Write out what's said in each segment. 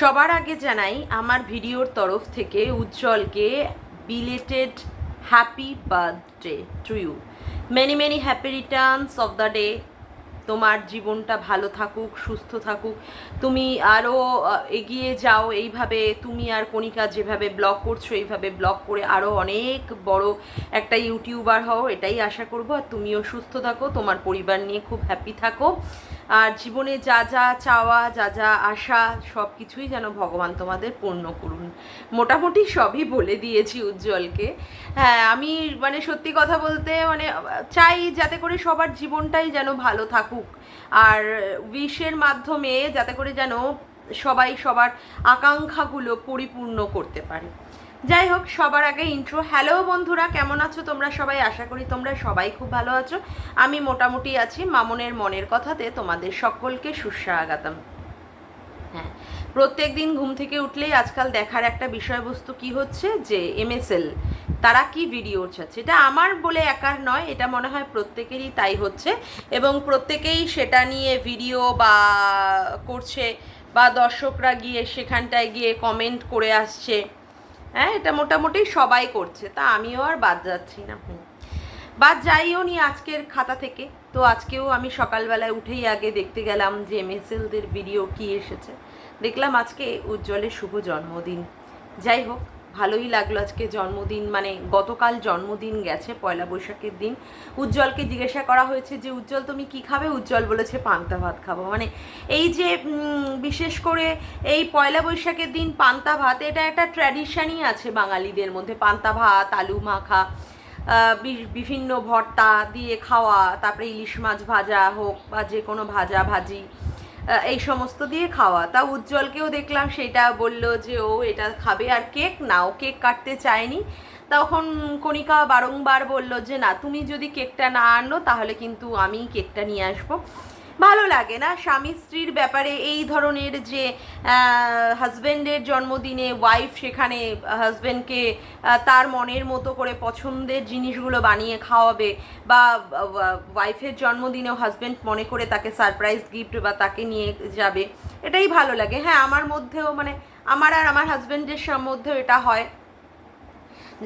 সবার আগে জানাই, আমার ভিডিওর তরফ থেকে উজ্জ্বলকে belated happy birthday to you many many happy returns of the day তোমার জীবনটা ভালো থাকুক, সুস্থ থাকুক। তুমি আরও এগিয়ে যাও। এইভাবে তুমি আর কণিকা যেভাবে ব্লগ করছ, এইভাবে ব্লগ করে আরও অনেক বড় একটা ইউটিউবার হও, এটাই আশা করব। আর তুমিও সুস্থ থাকো, তোমার পরিবার নিয়ে খুব হ্যাপি থাকো। আর জীবনে যা যা চাওয়া, যা যা আশা সব কিছুই যেন ভগবান তোমাদের পূর্ণ করুন। মোটামুটি সবই বলে দিয়েছি উজ্জ্বলকে। হ্যাঁ আমি মানে সত্যি কথা বলতে মানে চাই যাতে করে সবার জীবনটাই যেন ভালো থাকুক। আর উইশের মাধ্যমে যাতে করে যেন সবাই সবার আকাঙ্ক্ষাগুলো পরিপূর্ণ করতে পারে। যাই হোক, সবার আগে ইন্ট্রো হ্যালো বন্ধুরা, কেমন আছো তোমরা সবাই? আশা করি তোমরা সবাই খুব ভালো আছো। আমি মোটামুটি আছি মামনের মনের কথাতে। তোমাদের সকলকে সুস্বাগতম। হ্যাঁ প্রত্যেক দিন ঘুম থেকে উঠলেই আজকাল দেখার একটা বিষয়বস্তু কি হচ্ছে? যে এমএসএল তারা কি ভিডিও ছাড়ছে এটা আমার বলে একার নয়, এটা মনে হয় প্রত্যেকেরই তাই হচ্ছে। এবং প্রত্যেকেই সেটা নিয়ে ভিডিও বা করছে, বা দর্শকরা গিয়ে সেখানটায় গিয়ে কমেন্ট করে আসছে। হ্যাঁ এটা মোটামুটি সবাই করছে। তা আমিও আর বাদ যাচ্ছি না। হুম। বাদ যাইও নি আজকের খাতা থেকে। তো আজকেও আমি সকালবেলায় উঠেই আগে দেখতে গেলাম যে এমএসএলদের ভিডিও কি এসেছে। দেখলাম আজকে উজ্জ্বলের শুভ জন্মদিন। যাই হোক ভালোই লাগল আজকে জন্মদিন মানে গতকাল জন্মদিন গেছে, পয়লা বৈশাখের দিন। উজ্জ্বলকে জিজ্ঞাসা করা হয়েছে যে, উজ্জ্বল, তুমি কি খাবে? উজ্জ্বল বলেছে, পান্তা ভাত খাব। মানে এই যে বিশেষ করে এই পয়লা বৈশাখের দিন পান্তা ভাত, এটা একটা ট্র্যাডিশনই আছে বাঙালিদের মধ্যে। পান্তা ভাত, আলু মাখা বিভিন্ন ভর্তা দিয়ে খাওয়া, তারপরে ইলিশ মাছ ভাজা হোক বা যে কোনো ভাজা ভাজি। এই সমস্ত দিয়ে খাওয়া। তা উজ্জ্বলকেও দেখলাম, সেটা বলল যে, ও এটা খাবে আর কেক। না, ও কেক কাটতে চায়নি। তখন কণিকা বারংবার বলল যে, না, তুমি যদি কেকটা না আনো, তাহলে কিন্তু আমি কেকটা নিয়ে আসব। ভালো লাগে না? স্বামী স্ত্রীর ব্যাপারে এই ধরনের যে হাজব্যান্ডের জন্মদিনে ওয়াইফ সেখানে হাজব্যান্ডকে তার মনের মতো করে পছন্দের জিনিসগুলো বানিয়ে খাওয়াবে বা ওয়াইফের জন্মদিনেও হাজব্যান্ড মনে করে তাকে সারপ্রাইজ গিফট বা তাকে নিয়ে যাবে। এটাই ভালো লাগে। হ্যাঁ আমার মধ্যেও মানে আমার আর আমার হাজব্যান্ডের মধ্যেও এটা হয়।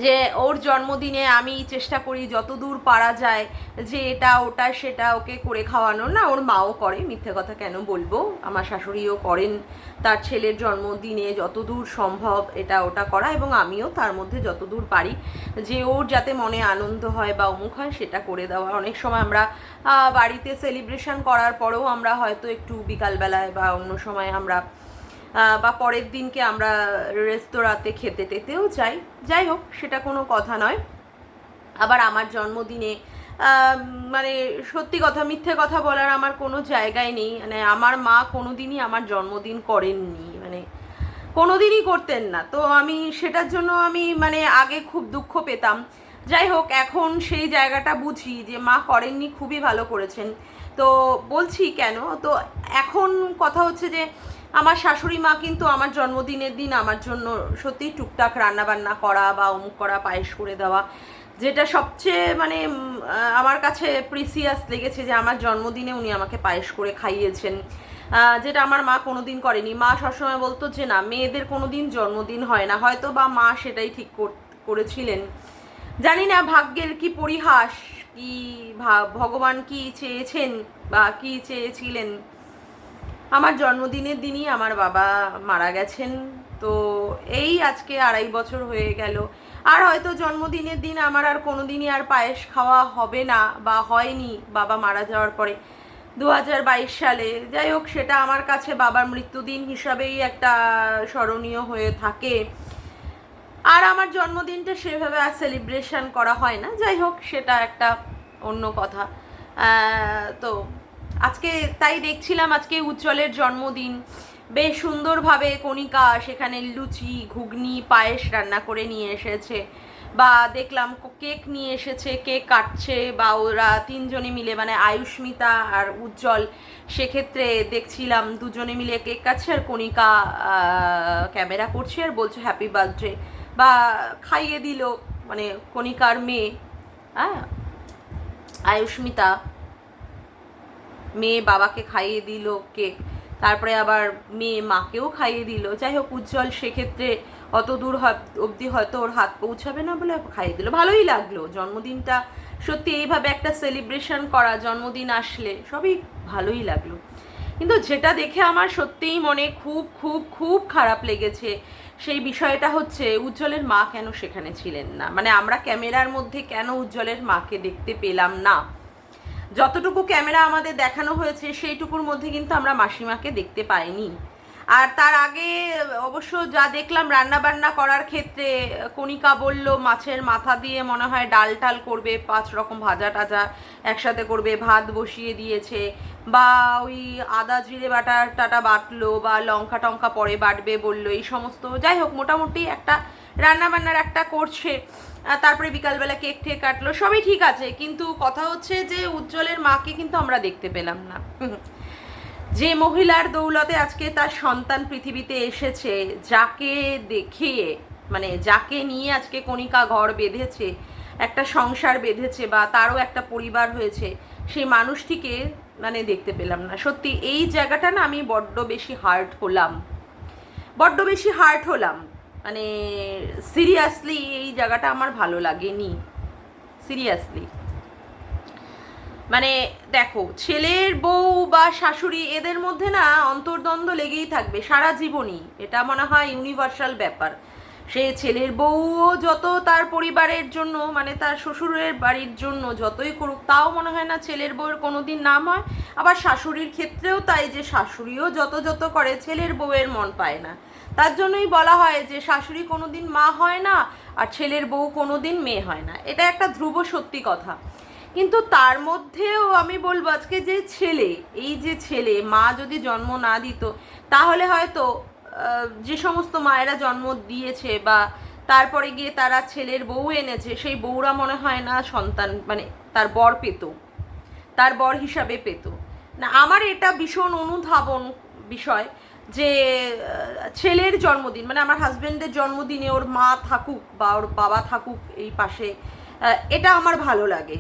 যে ওর জন্মদিনে আমি চেষ্টা করি যতদূর পারা যায় যে এটা, ওটা, সেটা ওকে করে খাওয়ানো। না, ওর মাও করে, মিথ্যে কথা কেন বলব? আমার শাশুড়িও করেন তার ছেলের জন্মদিনে যতদূর সম্ভব এটা, ওটা করা এবং আমিও তার মধ্যে যতদূর পারি যে ওর যাতে মনে আনন্দ হয় বা অমুক হয় সেটা করে দেওয়া। অনেক সময় আমরা বাড়িতে সেলিব্রেশন করার পরেও আমরা হয়তো একটু বিকালবেলায় বা অন্য সময় আমরা বা পরের দিনকে আমরা রেস্তোরাঁতে খেতে টেতেও যাই। যাই হোক, সেটা কোনো কথা নয়। আবার আমার জন্মদিনে মানে সত্যি কথা, মিথ্যে কথা বলার আমার কোনো জায়গায় নেই। মানে আমার মা কোনো দিনই আমার জন্মদিন করেননি। মানে কোনোদিনই করতেন না। তো আমি সেটার জন্য আমি মানে আগে খুব দুঃখ পেতাম। যাই হোক, এখন সেই জায়গাটা বুঝি যে মা করেননি, খুবই ভালো করেছেন। তো বলছি কেন? তো এখন কথা হচ্ছে যে আমার শাশুড়ি মা কিন্তু আমার জন্মদিনের দিন আমার জন্য সত্যি টুকটাক রান্না বান্না করা বা অমুক করা পায়েস করে দেওয়া, যেটা সবচেয়ে মানে আমার কাছে প্রিসিয়াস লেগেছে যে আমার জন্মদিনে উনি আমাকে পায়েস করে খাইয়েছেন। যেটা আমার মা কোনোদিন করেনি। মা সবসময় বলতো যে না, মেয়েদের কোনোদিন জন্মদিন হয় না। হয়তো বা মা সেটাই ঠিক করেছিলেন। জানি না ভাগ্যের কি পরিহাস, কি ভগবান কি চেয়েছেন বা কি চেয়েছিলেন। আমার জন্মদিনের দিনই আমার বাবা মারা গেছেন, তো এই আজকে আড়াই বছর হয়ে গেল। আর হয়তো জন্মদিনের দিন আমার আর কোনো দিনই আর পায়েস খাওয়া হবে না বা হয়নি বাবা মারা যাওয়ার পরে। দু হাজার বাইশ সালে, যাই হোক, সেটা আমার কাছে বাবার মৃত্যুদিন হিসাবেই একটা স্মরণীয় হয়ে থাকে। আর আমার জন্মদিনটা সেভাবে আর সেলিব্রেশন করা হয় না। যাই হোক, সেটা একটা অন্য কথা। তো আজকে তাই দেখছিলাম, আজকে উজ্জ্বলের জন্মদিন। বেশ সুন্দরভাবে কণিকা সেখানে লুচি, ঘুগনি, পায়েস রান্না করে নিয়ে এসেছে। বা দেখলাম কেক নিয়ে এসেছে, কেক কাটছে, বা ওরা তিনজনে মিলে মানে আয়ুষ্মিতা আর উজ্জ্বল। সেক্ষেত্রে দেখছিলাম দুজনে মিলে কেক কাটছে আর কণিকা ক্যামেরা করছে আর বলছে হ্যাপি বার্থডে বা খাইয়ে দিল মানে কণিকার মেয়ে হ্যাঁ? আয়ুষ্মিতা মেয়ে বাবাকে খাইয়ে দিল কেক। তারপরে আবার মেয়ে মাকেও খাইয়ে দিল। যাই হোক, উজ্জ্বল সেক্ষেত্রে অত দূর অবধি হয়তো ওর হাত পৌঁছাবে না বলে খাইয়ে দিল। ভালোই লাগল। জন্মদিনটা সত্যি এইভাবে একটা সেলিব্রেশন করা, জন্মদিন আসলে সবই ভালোই লাগল। কিন্তু যেটা দেখে আমার সত্যিই মনে খুব খুব খুব খারাপ লেগেছে সেই বিষয়টা হচ্ছে, উজ্জ্বলের মা কেন সেখানে ছিলেন না? মানে আমরা ক্যামেরার মধ্যে কেন উজ্জ্বলের মাকে দেখতে পেলাম না? যতটুকু ক্যামেরা আমাদের দেখানো হয়েছে, সেইটুকুর মধ্যে কিন্তু আমরা মাসিমাকে দেখতে পাইনি। আর তার আগে, অবশ্য যা দেখলাম রান্না বান্না করার ক্ষেত্রে, কণিকা বলল মাছের মাথা দিয়ে মনে হয় ডাল টাল করবে, পাঁচ রকম ভাজা টাজা একসাথে করবে, ভাত বসিয়ে দিয়েছে বা ওই আদা, জিরে বাটা টাটা বাটলো বা লঙ্কা টঙ্কা পরে বাটবে বলল, এই সমস্ত। যাই হোক, মোটামুটি একটা রান্না বান্নার একটা করছে। তারপরে বিকালবেলা কেক ঠেক কাটলো, সবই ঠিক আছে। কিন্তু কথা হচ্ছে যে, উজ্জ্বলের মাকে কিন্তু আমরা দেখতে পেলাম না। যে মহিলার দৌলতে আজকে তার সন্তান পৃথিবীতে এসেছে, যাকে দেখিয়ে মানে যাকে নিয়ে আজকে কণিকা ঘর বেঁধেছে, একটা সংসার বেঁধেছে বা তারও একটা পরিবার হয়েছে, সেই মানুষটিকে মানে দেখতে পেলাম না। সত্যি এই জায়গাটা না আমি বড্ড বেশি হার্ট হলাম। বড্ড বেশি হার্ট হলাম। মানে সিরিয়াসলি এই জায়গাটা আমার ভালো লাগেনি। সিরিয়াসলি। মানে দেখো, ছেলের বউ বা শাশুড়ি এদের মধ্যে না অন্তর্দ্বন্দ্ব লেগেই থাকবে সারা জীবনই। এটা মনে হয় ইউনিভার্সাল ব্যাপার। সে ছেলের বউও যত তার পরিবারের জন্য মানে তার শ্বশুরের বাড়ির জন্য যতই করুক, তাও মনে হয় না ছেলের বউয়ের কোনো দিন নাম হয়। আবার শাশুড়ির ক্ষেত্রেও তাই যে শাশুড়িও যত যত করে, ছেলের বউয়ের মন পায় না। তার জন্যই বলা হয় যে শাশুড়ি কোনো দিন মা হয় না আর ছেলের বউ কোনো দিন মেয়ে হয় না। এটা একটা ধ্রুব সত্যি কথা। কিন্তু তার মধ্যেও আমি বলব আজকে যে ছেলে, এই যে ছেলে, মা যদি জন্ম না দিত, তাহলে হয়তো যে সমস্ত মায়েরা জন্ম দিয়েছে বা তারপরে গিয়ে তারা ছেলের বউ এনেছে, সেই বউরা মনে হয় না সন্তান মানে তার বর পেত, তার বর হিসাবে পেত। না, আমার এটা ভীষণ অনুধাবন বিষয় যে ছেলের জন্মদিন মানে আমার হাজব্যান্ডের জন্মদিনে ওর মা থাকুক বা ওর বাবা থাকুক এই পাশে এটা আমার ভালো লাগে।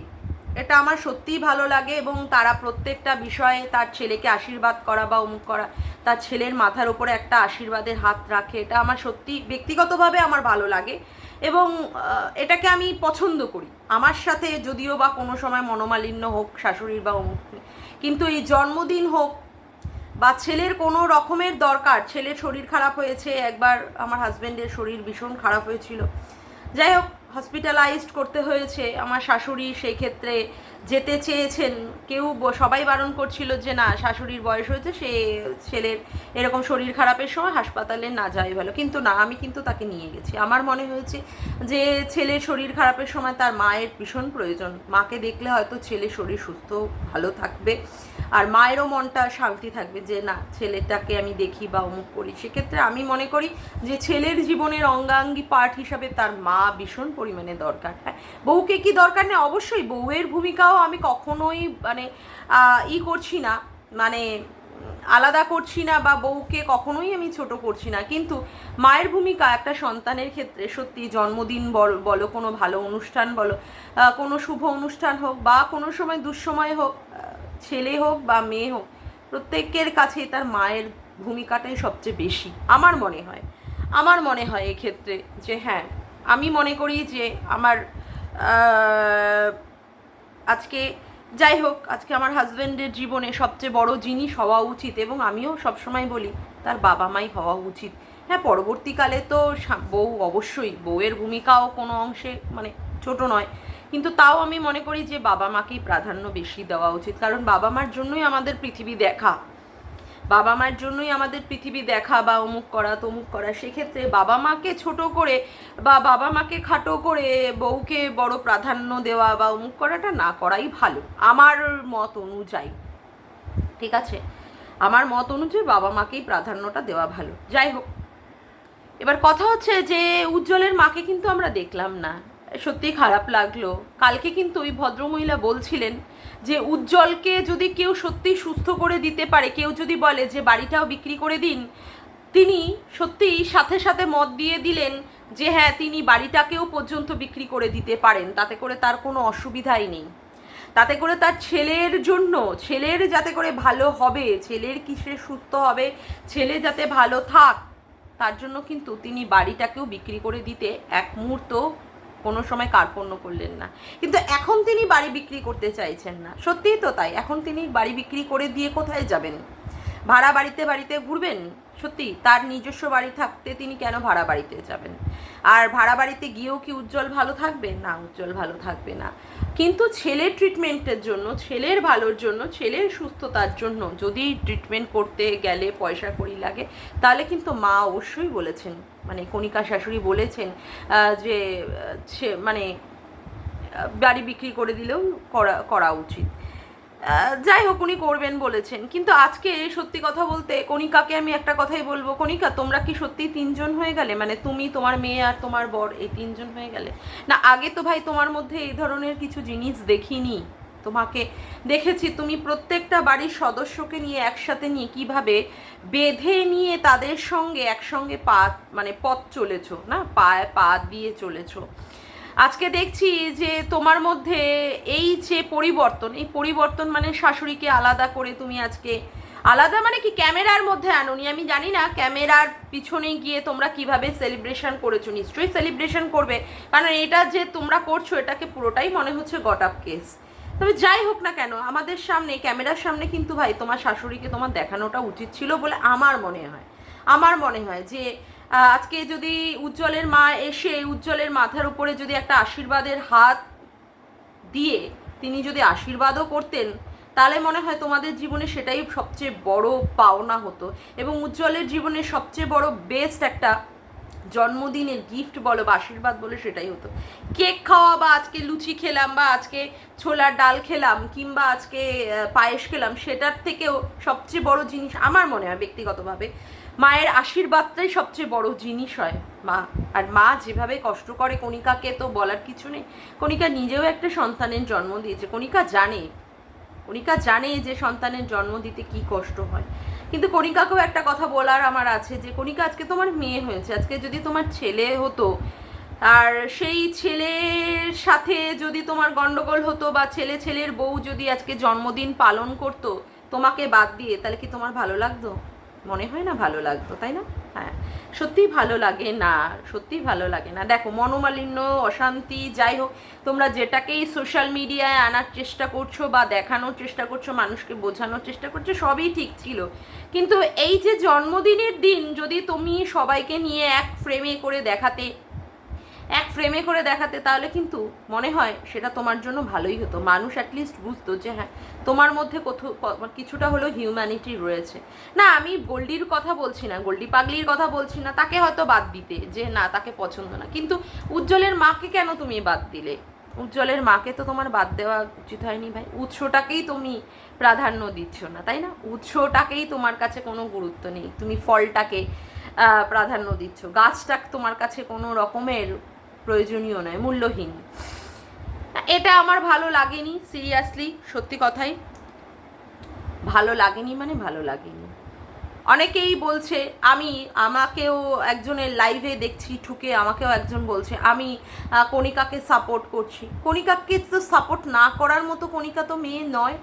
এটা আমার সত্যিই ভালো লাগে এবং তারা প্রত্যেকটা বিষয়ে তার ছেলেকে আশীর্বাদ করা বা অমুক করা, তার ছেলের মাথার উপরে একটা আশীর্বাদের হাত রাখে, এটা আমার সত্যি ব্যক্তিগতভাবে আমার ভালো লাগে এবং এটাকে আমি পছন্দ করি। আমার সাথে যদিও বা কোনো সময় মনোমালিন্য হোক, শাশুড়ির বা অমুক, কিন্তু এই জন্মদিন হোক বা ছেলের কোনো রকমের দরকার, ছেলের শরীর খারাপ হয়েছে, একবার আমার হাজব্যান্ডের শরীর ভীষণ খারাপ হয়েছিল, যাই হোক হসপিটালাইজড করতে হয়েছে আমার শাশুড়ি সেই ক্ষেত্রে যেতে চেয়েছেন, কেউ সবাই বারণ করছিল যে না, শাশুড়ির বয়স হয়েছে, সে ছেলের এরকম শরীর খারাপের সময় হাসপাতালে না যাই ভালো। কিন্তু না, আমি কিন্তু তাকে নিয়ে গেছি। আমার মনে হয়েছে যে ছেলের শরীর খারাপের সময় তার মায়ের ভীষণ প্রয়োজন। মাকে দেখলে হয়তো ছেলের শরীর সুস্থ, ভালো থাকবে। আর মায়েরও মনটা শান্তি থাকবে যে না, ছেলেটাকে আমি দেখি বা অমুক করি। সেক্ষেত্রে আমি মনে করি যে ছেলের জীবনের অঙ্গাঙ্গী পার্ট হিসাবে তার মা ভীষণ পরিমাণে দরকার। হ্যাঁ বউকে কি দরকার? নেই অবশ্যই বউয়ের ভূমিকাও আমি কখনোই মানে ই করছি না মানে আলাদা করছি না বা বউকে কখনোই আমি ছোট করছি না। কিন্তু মায়ের ভূমিকা একটা সন্তানের ক্ষেত্রে সত্যি জন্মদিন বল- কোনো ভালো অনুষ্ঠান বলো কোনো শুভ অনুষ্ঠান হোক বা কোনো সময় দুঃসময় হোক ছেলে হোক বা মেয়ে হোক, প্রত্যেকের কাছেই তার মায়ের ভূমিকাটাই সবচেয়ে বেশি, আমার মনে হয়। আমার মনে হয় এক্ষেত্রে যে হ্যাঁ আমি মনে করি যে আমার আজকে যাই হোক, আজকে আমার হাজব্যান্ডের জীবনে সবচেয়ে বড় জিনিস হওয়া উচিত এবং আমিও সবসময় বলি, তার বাবা মাই হওয়া উচিত। হ্যাঁ পরবর্তীকালে তো বউ অবশ্যই, বউয়ের ভূমিকাও কোনো অংশে মানে ছোট নয়। কিন্তু তাও আমি মনে করি যে বাবা মাকেই প্রাধান্য বেশি দেওয়া উচিত। কারণ বাবা মার জন্যই আমাদের পৃথিবী দেখা। বাবা মার জন্যই আমাদের পৃথিবী দেখা বা অমুক করা, তমুক করা, সেক্ষেত্রে বাবা মাকে ছোট করে বা বাবা মাকে খাটো করে বউকে বড় প্রাধান্য দেওয়া বা অমুক করাটা না করাই ভালো, আমার মত অনুযায়ী। ঠিক আছে? আমার মত অনুযায়ী বাবা মাকেই প্রাধান্যটা দেওয়া ভালো। যাই হোক, এবার কথা হচ্ছে যে উজ্জ্বলের মাকে কিন্তু আমরা দেখলাম না। সত্যি খারাপ লাগল। কালকে কিন্তু ওই ভদ্রমহিলা বলছিলেন যে উজ্জ্বলকে যদি কেউ সত্যি সুস্থ করে দিতে পারে, কেউ যদি বলে যে বাড়িটাও বিক্রি করে দিন, তিনি সত্যিই সাথে সাথে মত দিয়ে দিলেন যে হ্যাঁ তিনি বাড়িটাকেও পর্যন্ত বিক্রি করে দিতে পারেন, তাতে করে তার কোনো অসুবিধাই নেই। তাতে করে তার ছেলের জন্য, ছেলের যাতে করে ভালো হবে, ছেলের কিসে সুস্থ হবে, ছেলে যাতে ভালো থাক, তার জন্য কিন্তু তিনি বাড়িটাকেও বিক্রি করে দিতে এক মুহূর্ত কোনো সময় কার্পণ্য করলেন না। কিন্তু এখন তিনি বাড়ি বিক্রি করতে চাইছেন না। সত্যিই তো তাই, এখন তিনি বাড়ি বিক্রি করে দিয়ে কোথায় যাবেন? ভাড়া বাড়িতে বাড়িতে ঘুরবেন? সত্যি তার নিজস্ব বাড়ি থাকতে তিনি কেন ভাড়া বাড়িতে যাবেন? আর ভাড়া বাড়িতে গিয়েও কি উজ্জ্বল ভালো থাকবে? না, উজ্জ্বল ভালো থাকবে না। কিন্তু ছেলের ট্রিটমেন্টের জন্য, ছেলের ভালোর জন্য, ছেলের সুস্থতার জন্য যদি ট্রিটমেন্ট করতে গেলে পয়সা কড়ি লাগে, তাহলে কিন্তু মা অবশ্যই বলেছেন মানে কণিকা শাশুড়ি বলেছেন যে, সে মানে বাড়ি বিক্রি করে দিলেও করা করা উচিত। যাই হোক, উনি করবেন বলেছেন। কিন্তু আজকে সত্যি কথা বলতে কণিকাকে আমি একটা কথাই বলব, কণিকা, তোমরা কি সত্যি তিনজন হয়ে গেলে? মানে তুমি, তোমার মেয়ে আর তোমার বর, এই তিনজন হয়ে গেলে? না, আগে তো ভাই তোমার মধ্যে এই ধরনের কিছু জিনিস দেখিনি। তোমাকে দেখেছি, তুমি প্রত্যেকটা বাড়ির সদস্যকে নিয়ে একসাথে নিয়ে কীভাবে বেঁধে নিয়ে তাদের সঙ্গে একসঙ্গে পা মানে পথ চলেছো, না? পায়ে পা দিয়ে চলেছো। আজকে দেখছি যে তোমার মধ্যে এই যে পরিবর্তন, এই পরিবর্তন মানে শাশুড়িকে আলাদা করে তুমি আজকে আলাদা মানে কি ক্যামেরার মধ্যে আনোনি আমি জানি না ক্যামেরার পিছনে গিয়ে তোমরা কীভাবে সেলিব্রেশন করেছ। নিশ্চয়ই সেলিব্রেশন করবে, কারণ এটা যে তোমরা করছ, এটাকে পুরোটাই মনে হচ্ছে গট আপ কেস। তবে যাই হোক না কেন, আমাদের সামনে, ক্যামেরার সামনে কিন্তু ভাই তোমার শাশুড়িকে তোমার দেখানোটা উচিত ছিল বলে আমার মনে হয়। আমার মনে হয় যে আজকে যদি উজ্জ্বলের মা এসে উজ্জ্বলের মাথার উপরে যদি একটা আশীর্বাদের হাত দিয়ে তিনি যদি আশীর্বাদও করতেন, তাহলে মনে হয় তোমাদের জীবনে সেটাই সবচেয়ে বড় পাওনা হতো। এবং উজ্জ্বলের জীবনে সবচেয়ে বড় বেস্ট একটা জন্মদিনের গিফট বলো বা আশীর্বাদ বলে সেটাই হতো। কেক খাওয়া বা আজকে লুচি খেলাম বা আজকে ছোলার ডাল খেলাম কিংবা আজকে পায়েস খেলাম সেটার থেকেও সবচেয়ে বড় জিনিস আমার মনে হয় ব্যক্তিগতভাবে, মায়ের আশীর্বাদটাই সবচেয়ে বড় জিনিস হয় মা। আর মা যেভাবে কষ্ট করে কণিকাকে তো বলার কিছু নেই। কণিকা নিজেও একটা সন্তানের জন্ম দিয়েছে। কণিকা জানে কণিকা জানে যে সন্তানের জন্ম দিতে কি কষ্ট হয়। কিন্তু কণিকাকেও একটা কথা বলার আমার আছে যে কণিকা আজকে তোমার মেয়ে হয়েছে। আজকে যদি তোমার ছেলে হতো, আর সেই ছেলের সাথে যদি তোমার গন্ডগোল হতো বা ছেলে ছেলের বউ যদি আজকে জন্মদিন পালন করতো, তোমাকে বাদ দিয়ে তাহলে কি তোমার ভালো লাগতো? মনে হয় না ভালো লাগতো, তাই না? হ্যাঁ সত্যিই ভালো লাগে না, সত্যিই ভালো লাগে না। দেখো, মনোমালিন্য, অশান্তি, যাই হোক, তোমরা যেটাকেই সোশ্যাল মিডিয়ায় আনার চেষ্টা করছ বা দেখানোর চেষ্টা করছ, মানুষকে বোঝানোর চেষ্টা করছ, সবই ঠিক ছিল। কিন্তু এই যে জন্মদিনের দিন, যদি তুমি সবাইকে নিয়ে এক ফ্রেমে করে দেখাতে এক ফ্রেমে করে দেখাতে, তাহলে কিন্তু মনে হয় সেটা তোমার জন্য ভালোই হতো। মানুষ অ্যাটলিস্ট বুঝতো যে হ্যাঁ তোমার মধ্যে কোথাও কিছুটা হলেও হিউম্যানিটি রয়েছে। না, আমি গোল্ডির কথা বলছি না, গোল্ডি পাগলির কথা বলছি না, তাকে হয়তো বাদ দিতে, যে না, তাকে পছন্দ না। কিন্তু উজ্জ্বলের মাকে কেন তুমি বাদ দিলে? উজ্জ্বলের মাকে তো তোমার বাদ দেওয়া উচিত হয়নি ভাই। উৎসটাকেই তুমি প্রাধান্য দিচ্ছ না, তাই না? উৎসটাকেই তোমার কাছে কোনো গুরুত্ব নেই। তুমি ফলটাকে প্রাধান্য দিচ্ছ। গাছটা তোমার কাছে কোনো রকমের প্রয়োজনীয় নয়, মূল্যহীন। এটা আমার ভালো লাগেনি সিরিয়াসলি সত্যি কথাই। ভালো লাগেনি মানে ভালো লাগেনি। অনেকেই বলছে, আমি আমাকেও একজনের লাইভে দেখছি, ঠুকে আমাকেও একজন বলছে, আমি কণিকাকে সাপোর্ট করছি। কণিকাকে তো সাপোর্ট না করার মতো কণিকা তো মেয়ে নয়।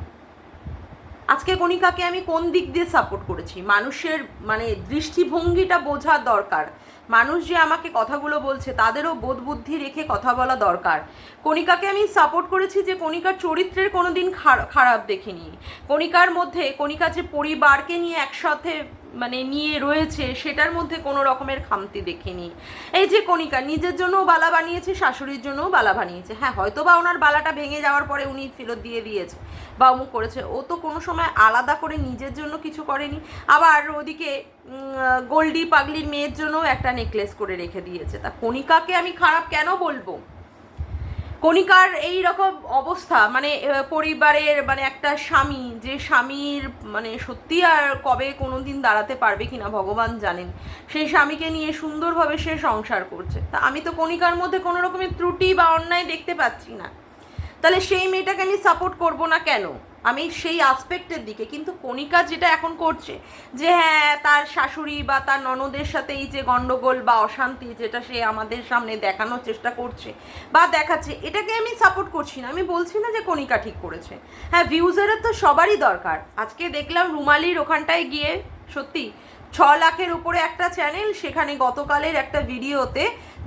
আজকে কণিকাকে আমি কোন দিক দিয়ে সাপোর্ট করেছি? মানুষের মানে দৃষ্টিভঙ্গিটা বোঝা দরকার। মানুষ যে আমাকে কথাগুলো বলছে, তাদেরও বোধ বুদ্ধি রেখে কথা বলা দরকার। কণিকাকে আমি সাপোর্ট করেছি যে কণিকার চরিত্রের কোনো দিন খারাপ দেখিনি। কণিকার মধ্যে কণিকা যে পরিবারকে নিয়ে একসাথে মানে নিয়ে রয়েছে, সেটার মধ্যে কোনো রকমের খামতি দেখিনি। এই যে কণিকা, নিজের জন্যও বালা বানিয়েছে, শাশুড়ির জন্যও বালা বানিয়েছে। হ্যাঁ হয়তো বা ওনার বালাটা ভেঙে যাওয়ার পরে উনি ফেরত দিয়ে দিয়েছে বা অমুক করেছে। ও তো কোনো সময় আলাদা করে নিজের জন্য কিছু করেনি। আবার ওদিকে গোল্ডি পাগলির মেয়ের জন্যও একটা নেকলেস করে রেখে দিয়েছে। তা কণিকাকে আমি খারাপ কেন বলব? কণিকার এই রকম অবস্থা মানে পরিবারের মানে একটা স্বামী, যে স্বামীর মানে সত্যি আর কবে কোনো দিন দাঁড়াতে পারবে কিনা ভগবান জানেন। সেই স্বামীকে নিয়ে সুন্দরভাবে সে সংসার করছে। তা আমি তো কণিকার মধ্যে কোনো রকমের ত্রুটি বা অন্যায় দেখতে পাচ্ছি না। তাহলে সেই মেয়েটাকে আমি সাপোর্ট করব না কেন? আমি সেই আসপেক্টের দিকে। কিন্তু কণিকা যেটা এখন করছে, যে হ্যাঁ তার শাশুড়ি বা তার ননদের সাথে এই যে গন্ডগোল বা অশান্তি যেটা সে আমাদের সামনে দেখানোর চেষ্টা করছে বা দেখাচ্ছে, এটাকে আমি সাপোর্ট করছি না। আমি বলছি না যে কণিকা ঠিক করেছে। হ্যাঁ ভিউজারের তো সবারই দরকার। আজকে দেখলাম রুমালির ওখানটায় গিয়ে সত্যি ছ লাখের উপরে একটা চ্যানেল সেখানে গতকালের একটা ভিডিওতে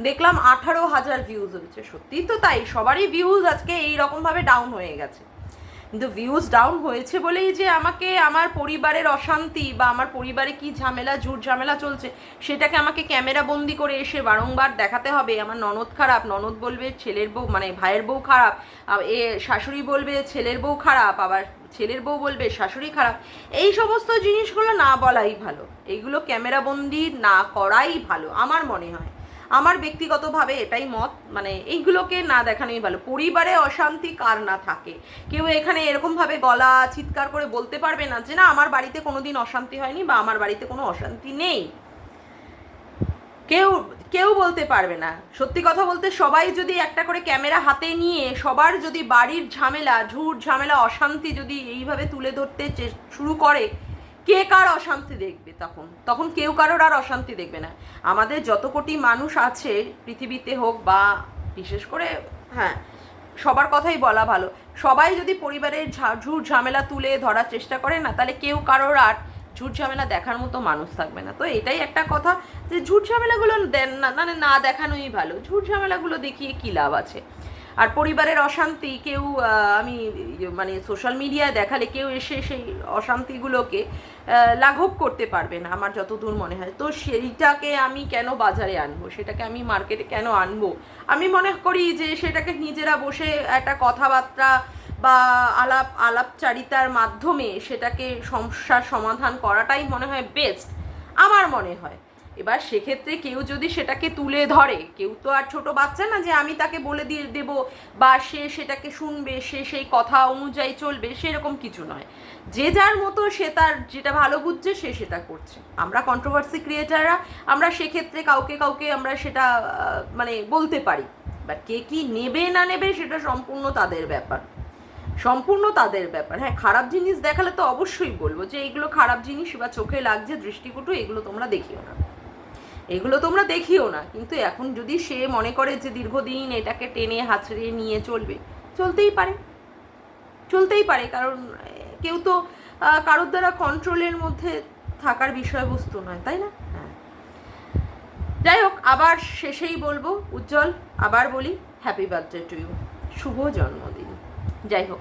দেখলাম আঠারো হাজার ভিউজ হয়েছে। সত্যিই তো তাই, সবারই ভিউজ আজকে এই রকমভাবে ডাউন হয়ে গেছে। কিন্তু ভিউজ ডাউন হয়েছে বলেই যে আমাকে আমার পরিবারের অশান্তি বা আমার পরিবারে কি ঝামেলা, ঝুট ঝামেলা চলছে, সেটাকে আমাকে ক্যামেরা বন্দি করে এসে বারংবার দেখাতে হবে। আমার ননদ খারাপ, ননদ বলবে ছেলের বউ মানে ভাইয়ের বউ খারাপ এ শাশুড়ি বলবে ছেলের বউ খারাপ, আবার ছেলের বউ বলবে শাশুড়ি খারাপ। এই সমস্ত জিনিসগুলো না বলাই ভালো। এইগুলো ক্যামেরা বন্দি না করাই ভালো, আমার মনে হয়। আমার ব্যক্তিগতভাবে এটাই মত মানে এইগুলোকে না দেখানোই ভালো। পরিবারে অশান্তি কার না থাকে। কেউ এখানে এরকমভাবে গলা চিৎকার করে বলতে পারবে না যে, না, আমার বাড়িতে কোনো দিন অশান্তি হয়নি বা আমার বাড়িতে কোনো অশান্তি নেই। কেউ কেউ বলতে পারবে না। সত্যি কথা বলতে সবাই যদি একটা করে ক্যামেরা হাতে নিয়ে, সবার যদি বাড়ির ঝামেলা, ঝুট ঝামেলা, অশান্তি যদি এইভাবে তুলে ধরতে শুরু করে কে কার অশান্তি দেখবে তখন? তখন কেউ কারোর আর অশান্তি দেখবে না। আমাদের যত কোটি মানুষ আছে, পৃথিবীতে হোক বা বিশেষ করে হ্যাঁ সবার কথাই বলা ভালো। সবাই যদি পরিবারের ঝুট ঝামেলা তুলে ধরার চেষ্টা করে না, তাহলে কেউ কারোর আর ঝুট ঝামেলা দেখার মতো মানুষ থাকবে না। তো এটাই একটা কথা যে ঝুট ঝামেলাগুলো দেন না মানে না দেখানোই ভালো। ঝুট ঝামেলাগুলো দেখিয়ে কী লাভ আছে? আর পরিবারের অশান্তি কেউ আমি ইয়ে, মানে সোশ্যাল মিডিয়ায় দেখালে কেউ এসে সেই অশান্তিগুলোকে লাঘব করতে পারবে না আমার যতদূর মনে হয়। তো সেইটাকে আমি কেন বাজারে আনব? সেটাকে আমি মার্কেটে কেন আনব? আমি মনে করি যে সেটাকে নিজেরা বসে একটা কথাবার্তা বা আলাপ আলাপচারিতার মাধ্যমে সেটাকে সমস্যার সমাধান করাটাই মনে হয় বেস্ট আমার মনে হয়। এবার সেক্ষেত্রে কেউ যদি সেটাকে তুলে ধরে, কেউ তো আর ছোট বাচ্চা না যে আমি তাকে বলে দিয়ে দেব, বা সে সেটাকে শুনবে, সে সেই কথা অনুযায়ী চলবে, সেরকম কিছু নয়। যে যার মতো সে তার যেটা ভালো বুঝছে, সে সেটা করছে। আমরা কন্ট্রোভার্সি ক্রিয়েটাররা আমরা সেক্ষেত্রে কাউকে কাউকে আমরা সেটা মানে বলতে পারি। বা কে কি নেবে না নেবে সেটা সম্পূর্ণ তাদের ব্যাপার। সম্পূর্ণ তাদের ব্যাপার। হ্যাঁ খারাপ জিনিস দেখালে তো অবশ্যই বলব যে, এগুলো খারাপ জিনিস বা চোখে লাগছে দৃষ্টিকটু, এগুলো তোমরা দেখিও না। এগুলো তোমরা দেখিও না। কিন্তু এখন যদি সে মনে করে যে দীর্ঘদিন এটাকে টেনে হাতড়ে নিয়ে চলবে, চলতেই পারে। চলতেই পারে, কারণ কেউ তো কারোর দ্বারা কন্ট্রোলের মধ্যে থাকার বিষয়বস্তু নয়, তাই না? হ্যাঁ। যাই হোক, আবার শেষেই বলব, উজ্জ্বল, আবার বলি হ্যাপি বার্থডে টু ইউ শুভ জন্মদিন। যাই হোক।